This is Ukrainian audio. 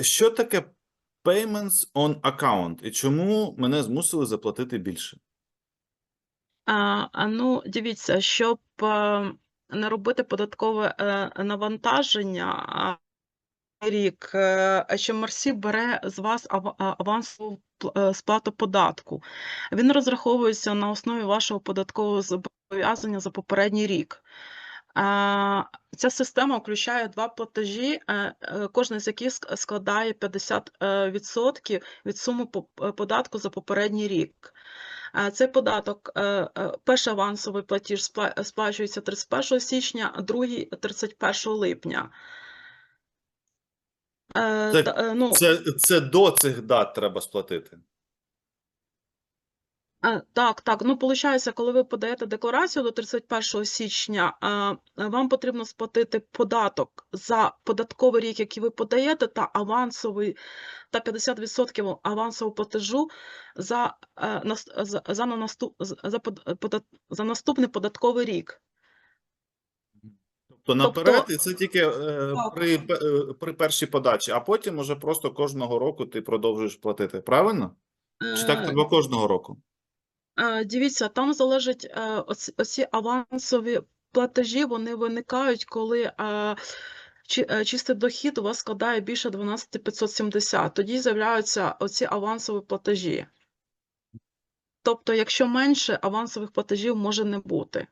що таке payments on account і чому мене змусили заплатити більше? А, ну, дивіться, щоб е, не робити податкове е, навантаження рік, е, HMRC бере з вас ава- авансову пл- сплату податку. Він розраховується на основі вашого податкового зобов'язання за попередній рік. Ця система включає два платежі, е, е, кожен з яких складає 50% від суми е, податку за попередній рік. Е, Цей податок, е, е, перший авансовий платіж сплачується 31 січня, а другий 31 липня. Е, Це- е, ну, Це, це до цих дат треба сплатити. Е, Так, так. Ну, получається, коли ви подаєте декларацію до 31 січня, е, вам потрібно сплатити податок за податковий рік, який ви подаєте, та авансовий та 50% авансового платежу за, е, за, за, наступ, за, за, подат- за наступний податковий рік. Тобто Тобто- наперед, і це тільки е, при, при першій подачі, а потім уже просто кожного року ти продовжуєш платити. Правильно? Чи так треба кожного року? Е, Дивіться, там залежить е, оці, авансові платежі, вони виникають, коли е, чистий дохід у вас складає більше 12570. Тоді з'являються оці авансові платежі. Тобто, якщо менше, авансових платежів може не бути.